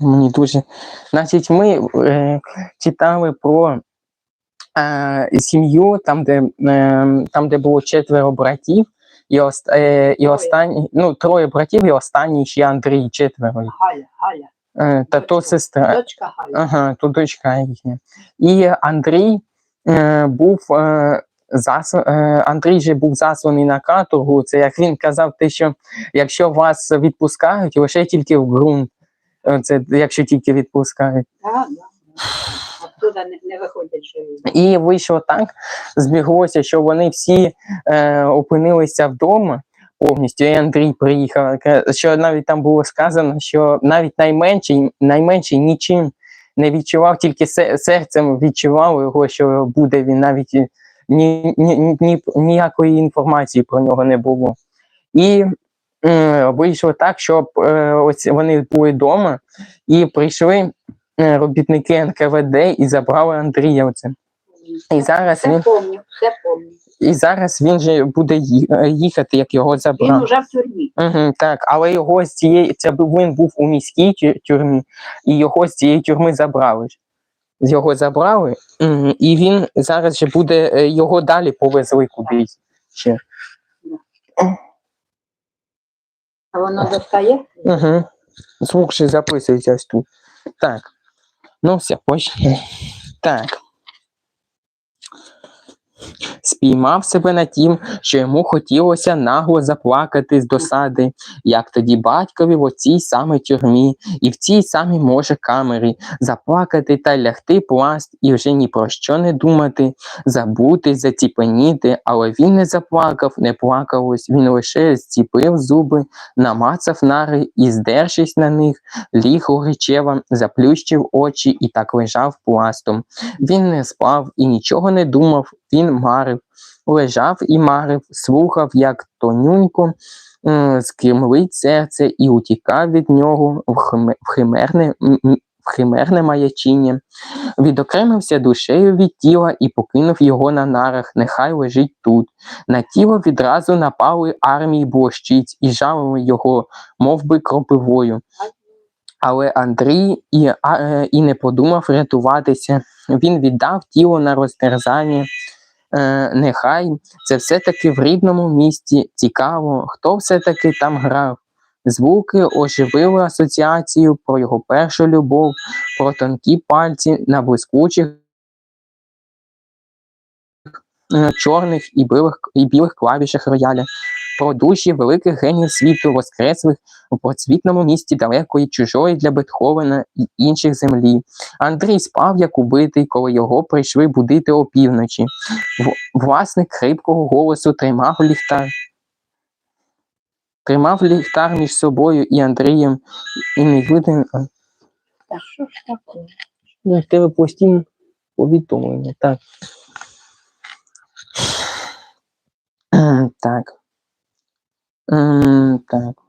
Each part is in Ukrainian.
Мені дуже. Значить, ми е, читали про е, сім'ю, там, де, е, там, де було четверо братів, і, ост, е, і останні, ну, троє братів, і останній ще Андрій, четверо. Галя, Галя, Е, та то сестра. дочка Галя. Ага, то дочка їхня. І Андрій е, був. Е, Зас... е, Андрій же був засланий на каторгу. Це як він казав, те, що якщо вас відпускають, лише тільки в ґрунт. Е, Це якщо тільки відпускають. Да, да, да. Не, не виходять живі. І вийшло так, збіглося, що вони всі е, опинилися вдома повністю. І Андрій приїхав. Що навіть там було сказано, що навіть найменший, найменший нічим не відчував, тільки серцем відчував його, що буде він навіть ні, ні, ні, ні, ніякої інформації про нього не було. І е, вийшло так, що е, ось вони були вдома і прийшли е, робітники НКВД і забрали Андрія. Оце. І зараз Все він помню, все помню. і зараз він же буде е, їхати, як його Він забрав. уже в тюрмі. Угу, так, але його з цієї це він був у міській тюрмі, і його з цієї тюрми забрали. Його забрали, і він зараз же буде е, його далі повезли кудись. Ще. А воно достає? Угу. Звук ще записується ось тут. Так. Ну все, почнемо. Так. Спіймав себе на тім, що йому хотілося нагло заплакати з досади, як тоді батькові в оцій самій тюрмі, і в цій самій може камері, заплакати та лягти пласт, і вже ні про що не думати, забути, заціпеніти, але він не заплакав, не плакав ось, він лише зціпив зуби, намацав нари і, здершись на них, ліг горячева, заплющив очі і так лежав пластом. Він не спав і нічого не думав, він марив, лежав і марив, слухав, як тонюнько скимлить серце і утікав від нього в, химерне. В химерне маячіння, відокремився душею від тіла і покинув його на нарах, нехай лежить тут. На тіло відразу напали армії блощиць і жалили його, мов би, кропивою. Але Андрій і, е, і не подумав рятуватися. Він віддав тіло на розтерзання. Е, нехай. Це все-таки в рідному місті. Цікаво, хто все-таки там грав. Звуки оживили асоціацію про його першу любов, про тонкі пальці на блискучих е, чорних і білих, і білих клавішах рояля, про душі великих генів світу, воскреслих у процвітному місті далекої чужої для Бетховена і інших землі. Андрій спав як убитий, коли його прийшли будити опівночі. Власник хрипкого голосу тримав ліхтар. Тримав ліхтар між собою і Андрієм, і не видно. Та що ж таке? Ну, в тебе постійно повідомлення. Так. Так. Так.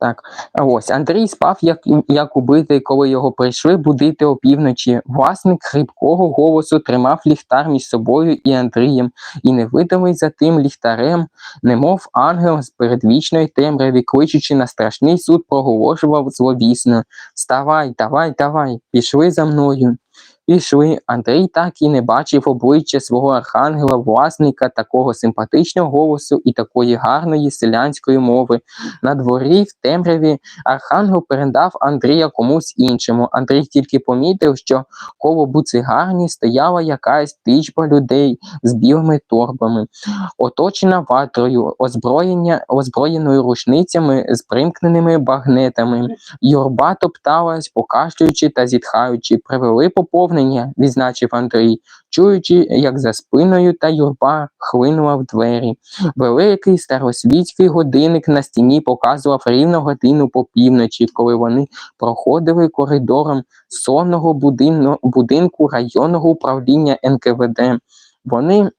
Так, ось Андрій спав як, як убитий, коли його прийшли будити опівночі. Власник хрипкого голосу тримав ліхтар між собою і Андрієм, і невидимий за тим ліхтарем, немов ангел з передвічної темряві, кличучи на страшний суд, проголошував зловісно: Вставай, давай, давай, пішли за мною. Пішли. Андрій так і не бачив обличчя свого архангела, власника такого симпатичного голосу і такої гарної селянської мови. На дворі в темряві архангел передав Андрія комусь іншому. Андрій тільки помітив, що коло буцигарні стояла якась тичба людей з білими торбами, оточена ватрою, озброєння, озброєною рушницями з примкненими багнетами. Юрба топталась, покашлюючи та зітхаючи. Привели поповнення, відзначив Андрій, чуючи, як за спиною та юрба хлинула в двері. Великий старосвітський годинник на стіні показував рівно годину по півночі, коли вони проходили коридором сонного будинку районного управління НКВД. Вони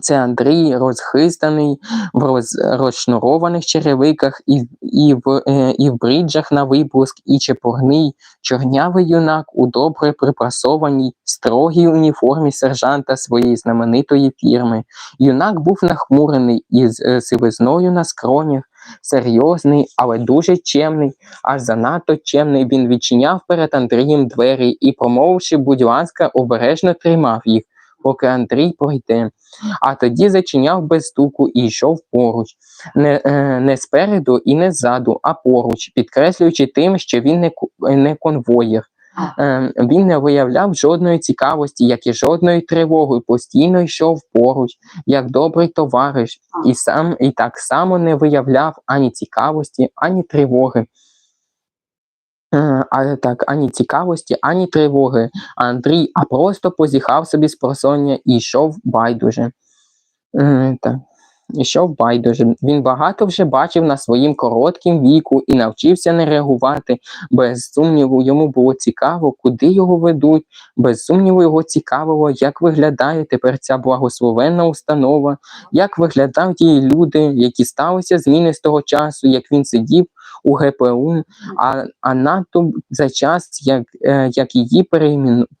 це Андрій розхистаний в роз, розшнурованих черевиках і, і, в, е, і в бриджах на випуск, і чепурний чорнявий юнак у добре припасованій, строгій уніформі сержанта своєї знаменитої фірми. Юнак був нахмурений із е, сивизною на скронях, серйозний, але дуже чемний, аж занадто чемний. Він відчиняв перед Андрієм двері і, промовивши, будь ласка, обережно тримав їх, поки Андрій пройде. А тоді зачиняв без стуку і йшов поруч, не, е, не спереду і не ззаду, а поруч, підкреслюючи тим, що він не, не конвоєр. Е, Він не виявляв жодної цікавості, як і жодної тривоги, постійно йшов поруч, як добрий товариш, і сам і так само не виявляв ані цікавості, ані тривоги. Е, Але так, ані цікавості, ані тривоги. Андрій, а просто позіхав собі з просоння і йшов байдуже. Е, Так. Ішов байдуже. Він багато вже бачив на своїм короткім віку і навчився не реагувати. Без сумніву, йому було цікаво, куди його ведуть. Без сумніву, його цікавило, як виглядає тепер ця благословенна установа, як виглядають її люди, які сталися зміни з того часу, як він сидів у ГПУ, а, а надто за час, як, е, як її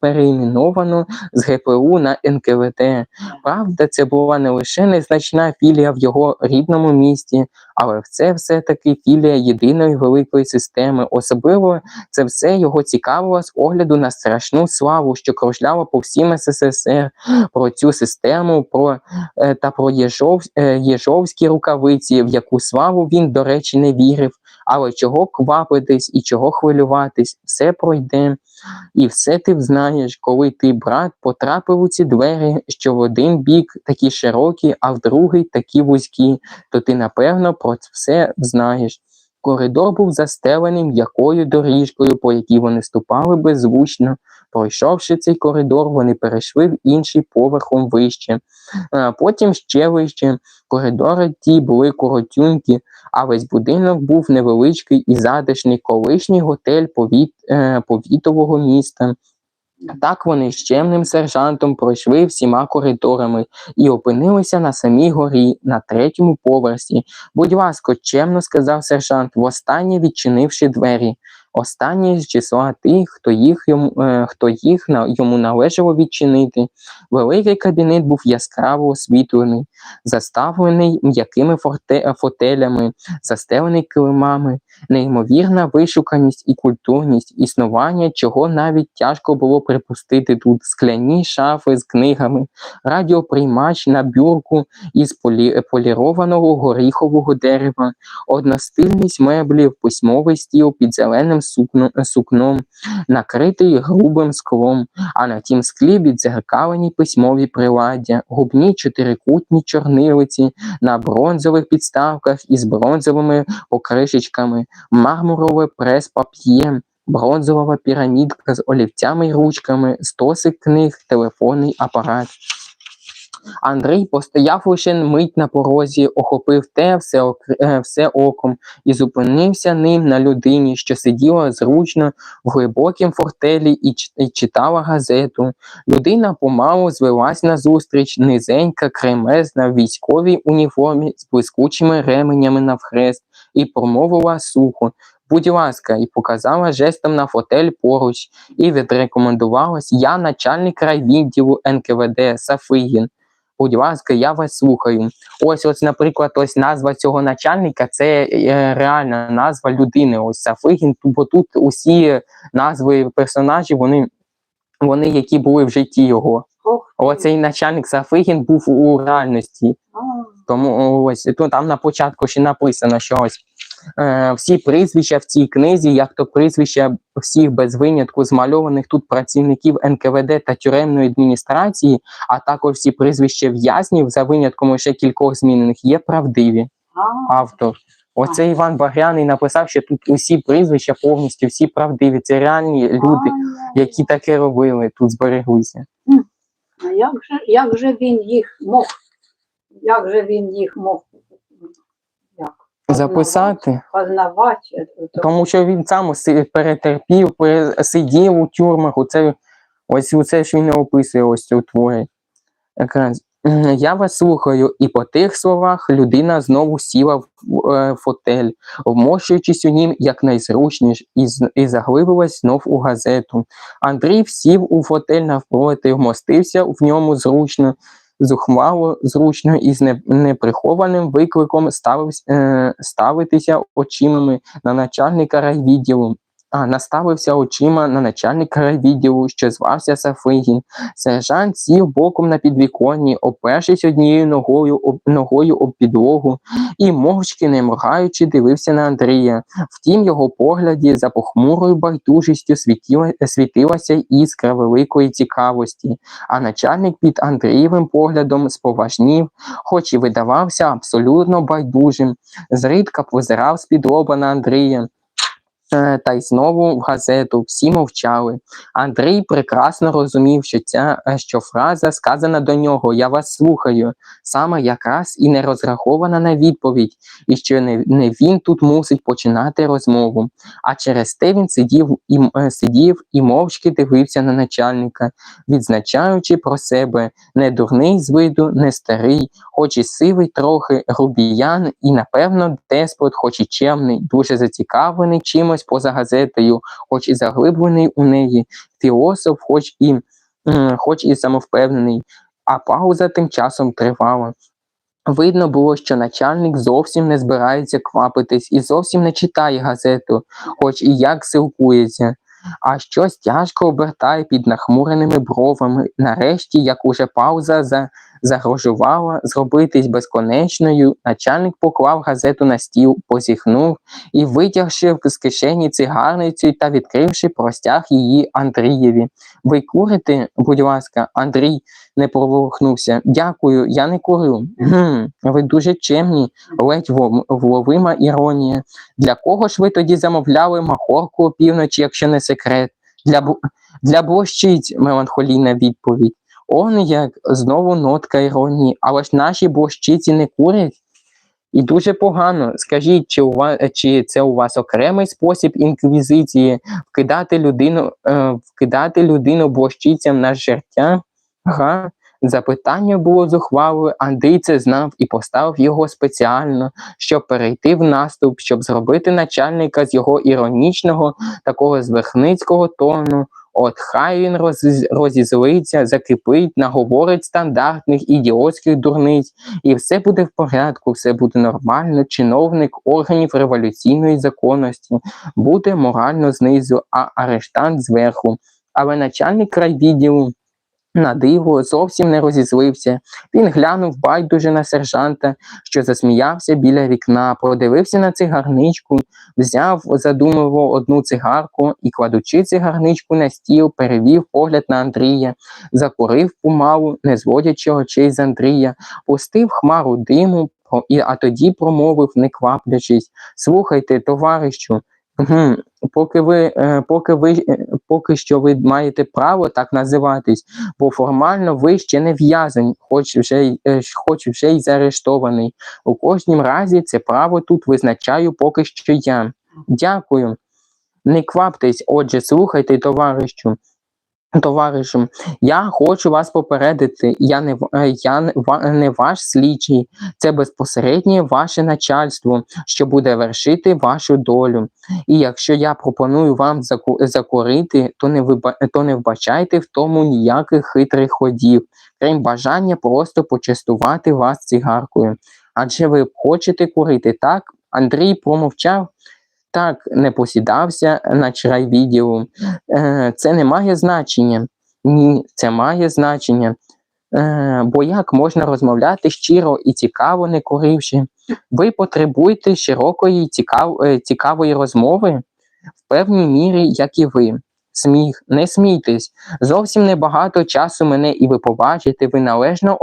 переіменовано з ГПУ на НКВТ. Правда, це була не лише незначна філія в його рідному місті, але це все-таки філія єдиної великої системи. Особливо це все його цікавило з огляду на страшну славу, що кружляла по всім СССР, про цю систему, про е, та про Єжов, е, Єжовські рукавиці, в яку славу він, до речі, не вірив. Але чого квапитись і чого хвилюватись, все пройде. І все ти взнаєш, коли ти, брат, потрапив у ці двері, що в один бік такі широкі, а в другий такі вузькі, то ти напевно про це все знаєш. Коридор був застелений м'якою доріжкою, по якій вони ступали беззвучно. Пройшовши цей коридор, вони перейшли в інший поверхом вище, а потім ще вище. Коридори ті були коротюнькі, а весь будинок був невеличкий і затишний колишній готель повіт, е, повітового міста. Так вони з чемним сержантом пройшли всіма коридорами і опинилися на самій горі, на третьому поверсі. Будь ласка, чемно сказав сержант, востаннє відчинивши двері. Останній з числа тих, хто їх йому, е, хто їх йому належало відчинити. Великий кабінет був яскраво освітлений, заставлений м'якими фотелями, застелений килимами, неймовірна вишуканість і культурність, існування, чого навіть тяжко було припустити тут скляні шафи з книгами, радіоприймач на бюрку із полі, полірованого горіхового дерева, одностильність меблів, письмовий стіл під зеленим сукно, сукном, накритий грубим склом, а на тім склі відзеркалені письмові приладдя, губні чотирикутні чорнилиці на бронзових підставках із бронзовими покришечками, мармурове прес-пап'є, бронзова пірамідка з олівцями й ручками, стосик книг, телефонний апарат. Андрій постояв лише мить на порозі, охопив те все, е, все оком і зупинився ним на людині, що сиділа зручно в глибокім фортелі і, ч- і читала газету. Людина помалу звелась назустріч, низенька, кремезна, в військовій уніформі з блискучими ременями навхрест, і промовила сухо. Будь ласка, і показала жестом на фотель поруч, і відрекомендувалась я начальник райвідділу НКВД Сафигін. Будь ласка, я вас слухаю. Ось, ось, наприклад, ось назва цього начальника це е, реальна назва людини. Ось Сафигін, бо тут усі назви персонажів, вони, вони які були в житті його. Оцей начальник Сафигін був у реальності. Тому ось то там на початку ще написано, що ось е, всі прізвища в цій книзі, як то прізвища всіх без винятку змальованих тут працівників НКВД та тюремної адміністрації, а також всі прізвища в'язнів за винятком лише кількох змінених, є правдиві. Автор. Оце Іван Багряний написав, що тут усі прізвища повністю всі правдиві. Це реальні люди, які таке робили, тут збереглися. А як же, як же він їх мог? Як же він їх мог? Записати. Познавати? Тому що він сам перетерпів, сидів у тюрмах. Оце, ось це ж він описує ось цю творі. Якраз. Я вас слухаю, і по тих словах людина знову сіла в е, фотель, вмощуючись у нім якнайзручніш, і, і заглибилась знов у газету. Андрій сів у фотель навпроти, вмостився в ньому зручно, зухвало, зручно і з неприхованим викликом ставився, е, ставитися очима на начальника райвідділу. А, наставився очима на начальника райвідділу, що звався Сафигін. Сержант сів боком на підвіконні, опершись однією ногою об, ногою об підлогу, і мовчки, не моргаючи, дивився на Андрія. Втім, його погляді за похмурою байдужістю світіла, світилася іскра великої цікавості, а начальник під Андрієвим поглядом споважнів, хоч і видавався абсолютно байдужим, зрідка позирав з-під лоба на Андрія. Е, Та й знову в газету всі мовчали. Андрій прекрасно розумів, що ця е, що фраза сказана до нього Я вас слухаю, саме якраз і не розрахована на відповідь, і що не, не він тут мусить починати розмову. А через те він сидів і, е, сидів і мовчки дивився на начальника, відзначаючи про себе не дурний з виду, не старий, хоч і сивий трохи, грубіян, і, напевно, деспот, хоч і чемний, дуже зацікавлений чимось поза газетою, хоч і заглиблений у неї, філософ, хоч і, хоч і самовпевнений. А пауза тим часом тривала. Видно було, що начальник зовсім не збирається квапитись і зовсім не читає газету, хоч і як силкується, а щось тяжко обертає під нахмуреними бровами. Нарешті, як уже пауза за, загрожувала зробитись безконечною, начальник поклав газету на стіл, позіхнув і, витягши з кишені цигарницю та відкривши, простяг її Андрієві. Ви курите, будь ласка, Андрій не поворухнувся. Дякую, я не курю. Гм, ви дуже чемні, ледь вловима іронія. Для кого ж ви тоді замовляли махорку опівночі, якщо не секрет? Для, для борщиць, меланхолійна відповідь. Он як знову нотка іронії, але ж наші борщиці не курять. І дуже погано. Скажіть, чи, у вас, чи це у вас окремий спосіб інквізиції вкидати людину, е, вкидати людину борщицям на жертя? Га? Запитання було зухвалою, Андрій це знав і поставив його спеціально, щоб перейти в наступ, щоб зробити начальника з його іронічного, такого зверхницького тону. От хай він роз, розізлиться, закипить, наговорить стандартних ідіотських дурниць, і все буде в порядку, все буде нормально. Чиновник органів революційної законності буде морально знизу, а арештант зверху. Але начальник крайвідділу на диво зовсім не розізлився. Він глянув байдуже на сержанта, що засміявся біля вікна, подивився на цигарничку, взяв задумливо одну цигарку і, кладучи цигарничку на стіл, перевів погляд на Андрія, закурив помалу, не зводячи очей з Андрія, пустив хмару диму, а тоді промовив, не кваплячись: Слухайте, товаришу. Гм, Поки ви, е, поки ви е, поки що ви маєте право так називатись, бо формально ви ще не в'язень, хоч вже е, хоч вже й заарештований. У кожнім разі це право тут визначаю поки що я. Дякую. Не кваптесь, отже, слухайте, товаришу. Товаришу, я хочу вас попередити. Я не е, я не ваш слідчий, це безпосереднє ваше начальство, що буде вершити вашу долю. І якщо я пропоную вам заку- закурити, то не виба- то не вбачайте в тому ніяких хитрих ходів, крім бажання просто почастувати вас цигаркою. Адже ви хочете курити, так? Андрій промовчав. Так, не посідався на чай. Е, це не має значення. Ні, це має значення. Е, бо як можна розмовляти щиро і цікаво, не куривши? Ви потребуєте широкої цікав, е, цікавої розмови в певній мірі, як і ви. Сміх, не смійтесь. Зовсім небагато часу мене і ви побачите, ви належно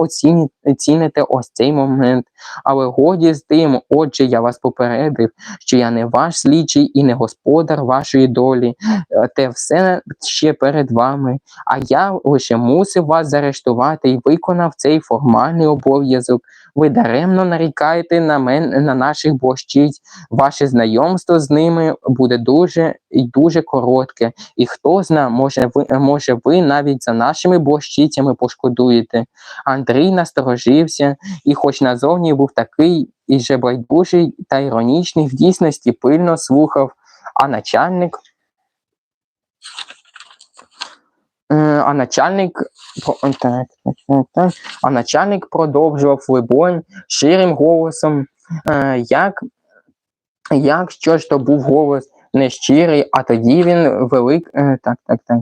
оціните ось цей момент. Але годі з тим, отже, я вас попередив, що я не ваш слідчий і не господар вашої долі. Е, Те все ще перед вами. А я лише мусив вас заарештувати і виконав цей формальний обов'язок. Ви даремно нарікаєте на мен, на наших борщиць. Ваше знайомство з ними буде дуже і дуже коротке. І хто зна, може ви, може ви навіть за нашими борщицями пошкодуєте. Андрій насторожився, і, хоч назовні був такий і же байдужий та іронічний, в дійсності пильно слухав, а начальник А начальник так, так, так, а начальник продовжував либонь ширим голосом, е, як, як що ж то був голос нещирий, а тоді він велик. е, Так, так, так.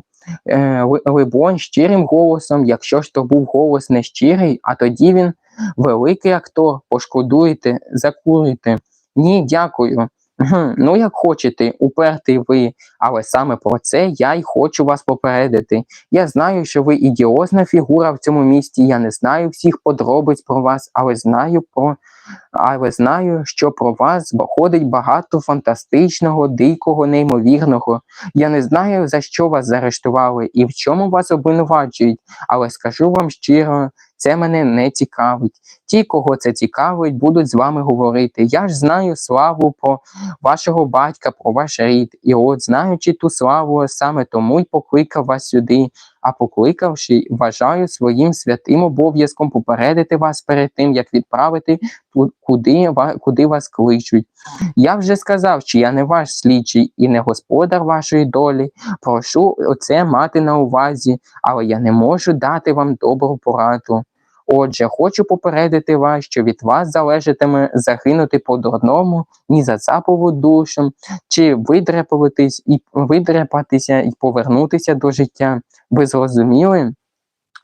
Е, Либонь щирим голосом, якщо ж то був голос нещирий, а тоді він великий актор, пошкодуєте, закурите. Ні, дякую. Ну, як хочете, упертий ви, але саме про це я й хочу вас попередити. Я знаю, що ви ідіозна фігура в цьому місті. Я не знаю всіх подробиць про вас, але знаю про але знаю, що про вас ходить багато фантастичного, дикого, неймовірного. Я не знаю, за що вас заарештували і в чому вас обвинувачують, але скажу вам щиро, це мене не цікавить. Ті, кого це цікавить, будуть з вами говорити. Я ж знаю славу про вашого батька, про ваш рід. І от, знаючи ту славу, саме тому й покликав вас сюди. А покликавши, вважаю своїм святим обов'язком попередити вас перед тим, як відправити куди, куди вас кличуть. Я вже сказав, що я не ваш слідчий і не господар вашої долі. Прошу оце мати на увазі, але я не можу дати вам добру пораду. Отже, хочу попередити вас, що від вас залежатиме загинути по дурному, ні за запову душу, чи видряпатись і видряпатися і повернутися до життя. Ви зрозуміли?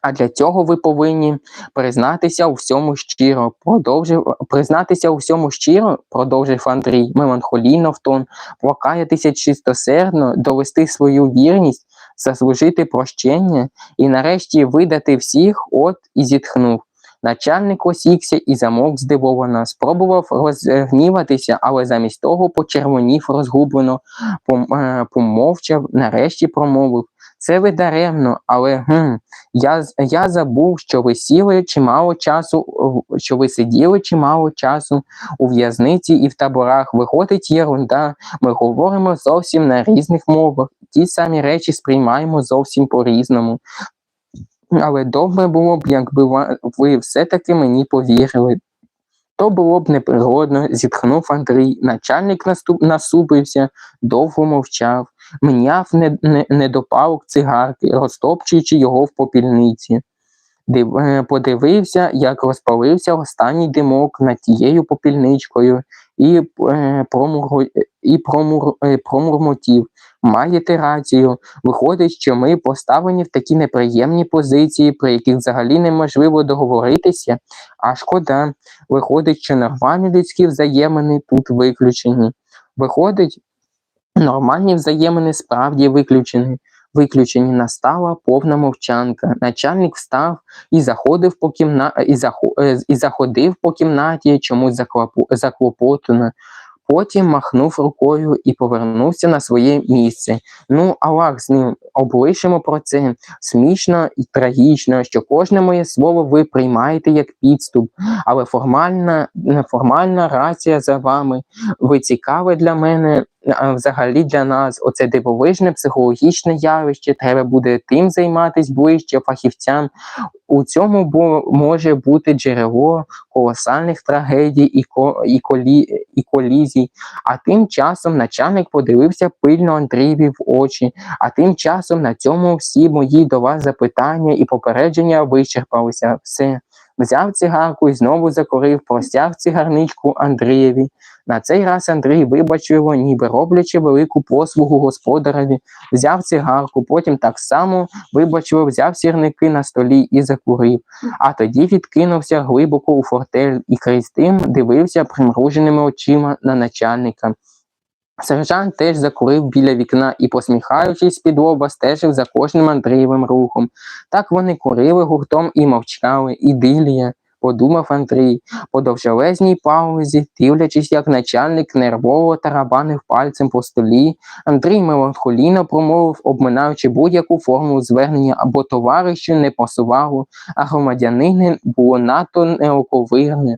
А для цього ви повинні признатися у всьому щиро. Продовжив признатися у всьому щиро, продовжив Андрій, меланхолійно в тон, покаятися чистосердно, довести свою вірність, заслужити прощення і нарешті видати всіх, от і зітхнув. Начальник осікся і замовк здивовано, спробував розгніватися, але замість того почервонів розгублено, е, помовчав, нарешті промовив. Це ви даремно, але гм, я, я забув, що ви сіли чимало часу, що ви сиділи чимало часу у в'язниці і в таборах. Виходить єрунда. Ми говоримо зовсім на різних мовах. Ті самі речі сприймаємо зовсім по-різному. Але добре було б, якби ви все-таки мені повірили. То було б неприродно, зітхнув Андрій. Начальник насупився, довго мовчав, мняв не... Не... недопалок цигарки, розтопчуючи його в попільниці. Див... е, Подивився, як розпалився останній димок над тією попільничкою, і, е, промур... і промур... е, промурмотів. Маєте рацію. Виходить, що ми поставлені в такі неприємні позиції, про яких взагалі неможливо договоритися. А шкода, виходить, що нормальні людські взаємини тут виключені. Виходить, нормальні взаємини справді виключені. Виключені настала повна мовчанка. Начальник встав і заходив по кімна... і, захо... е, і заходив по кімнаті чомусь заклопо... заклопотано. Потім махнув рукою і повернувся на своє місце. Ну, Аллах з ним облишимо про це. Смішно і трагічно, що кожне моє слово ви приймаєте як підступ, але формальна, формальна рація за вами. Ви цікаве для мене, взагалі для нас. Оце дивовижне психологічне явище. Треба буде тим займатися ближче фахівцям. У цьому бо може бути джерело колосальних трагедій і, ко, і, колі, і колізій. А тим часом начальник подивився пильно Андрієві в очі. А тим часом на цьому всі мої до вас запитання і попередження вичерпалися. Все. Взяв цигарку і знову закурив, простяг цигарничку Андрієві. На цей раз Андрій вибачив його, ніби роблячи велику послугу господареві, взяв цигарку, потім так само вибачливо взяв сірники на столі і закурив, а тоді відкинувся глибоко у фортель і крізь тим дивився примруженими очима на начальника. Сержант теж закурив біля вікна і, посміхаючись з-під лоба, стежив за кожним Андрієвим рухом. Так вони курили гуртом і мовчали, ідилія, подумав Андрій, по довжелезній паузі, дивлячись, як начальник нервово тарабанив пальцем по столі, Андрій меланхолійно промовив, обминаючи будь-яку форму звернення або товаришу не пасувало, а громадянини було надто неоковирне.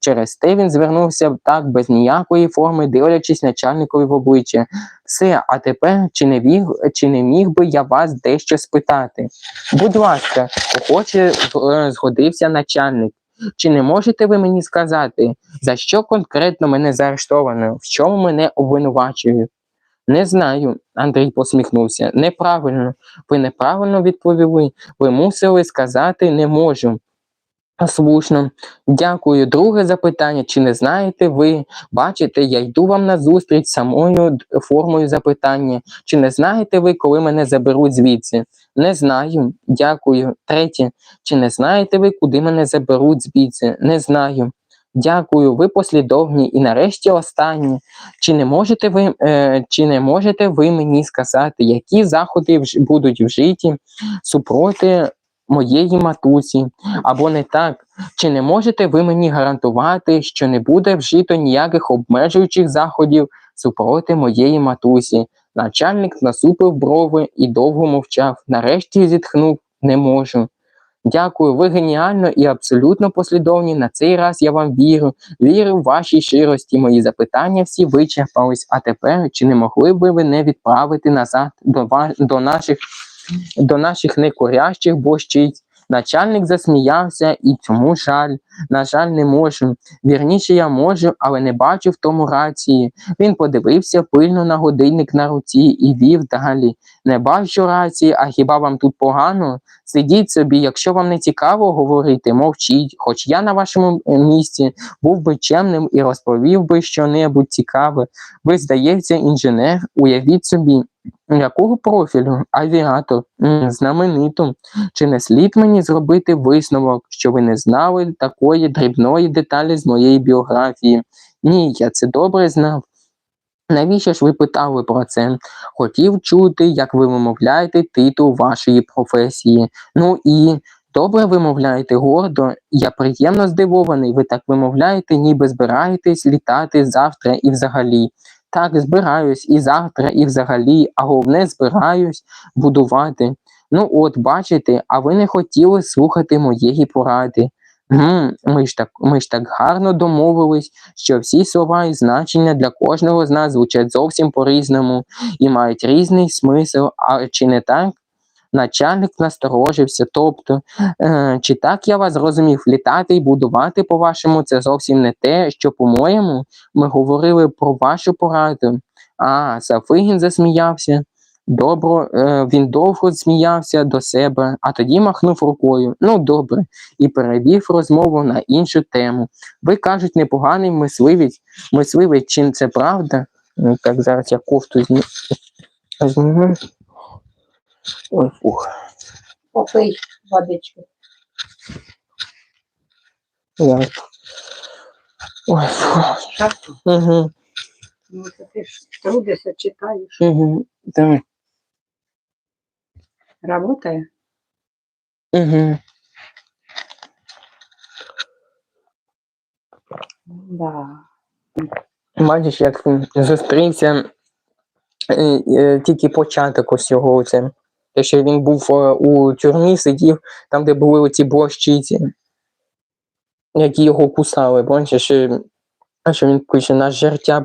Через те він звернувся так без ніякої форми, дивлячись начальникові в обличчя. Все, а тепер чи не міг, чи не міг би я вас дещо спитати? Будь ласка, охоче е, згодився начальник. Чи не можете ви мені сказати, за що конкретно мене заарештовано, в чому мене обвинувачують? Не знаю, Андрій посміхнувся. Неправильно. Ви неправильно відповіли. Ви мусили сказати не можу. Слушно. Дякую. Друге запитання. Чи не знаєте ви? Бачите, я йду вам на зустріч самою формою запитання. Чи не знаєте ви, коли мене заберуть звідси? Не знаю. Дякую. Третє. Чи не знаєте ви, куди мене заберуть звідси? Не знаю. Дякую, ви послідовні. І нарешті останнє. Чи не можете ви, е, чи не можете ви мені сказати, які заходи вж- будуть вжиті супроти моєї матусі? Або не так, чи не можете ви мені гарантувати, що не буде вжито ніяких обмежуючих заходів супроти моєї матусі? Начальник насупив брови і довго мовчав. Нарешті зітхнув не можу. Дякую, ви геніально і абсолютно послідовні. На цей раз я вам вірю. Вірю в вашій щирості. Мої запитання всі вичерпались. А тепер чи не могли б ви не відправити назад до, до наших до наших некурящих бощиць? Начальник засміявся, і цьому жаль. На жаль, не можу. Вірніше, я можу, але не бачу в тому рації. Він подивився пильно на годинник на руці і вів далі. Не бачу рації, а хіба вам тут погано? Сидіть собі, якщо вам не цікаво говорити, мовчіть. Хоч я на вашому е, місці був би чемним і розповів би щонебудь цікаве. Ви, здається, інженер, уявіть собі, якого профілю? Авіатор, М, знаменито. Чи не слід мені зробити висновок, що ви не знали такої дрібної деталі з моєї біографії? Ні, я це добре знав. Навіщо ж ви питали про це? Хотів чути, як ви вимовляєте титул вашої професії. Ну і добре вимовляєте гордо. Я приємно здивований. Ви так вимовляєте, ніби збираєтесь літати завтра і взагалі. Так, збираюсь і завтра, і взагалі, а головне збираюсь будувати. Ну от, бачите, а ви не хотіли слухати моєї поради. Ми ж так, ми ж так гарно домовились, що всі слова і значення для кожного з нас звучать зовсім по-різному і мають різний смисл, а чи не так? Начальник насторожився, тобто, е, чи так я вас зрозумів, літати і будувати, по-вашому, це зовсім не те, що, по-моєму, ми говорили про вашу пораду. А, Сафигін засміявся. Добро, е, він довго сміявся до себе, а тоді махнув рукою. Ну, добре, і перевів розмову на іншу тему. Ви кажуть, непоганий мисливець. Мисливець, чим це правда? Ну, Так, зараз я кофту зніму. Ой, фух. Попий водички. Я... Ой, фух. Шапку. Угу, Ну, то ти ж трудишся, читаєш. угу. Давай. Работає? Угу. Да. Бачиш, як зустрівся е, е, тільки початок усього це. Те, що він був е, у тюрмі, сидів там, де були ці блощиці, які його кусали. Бачиш, що, що він пише, на жертя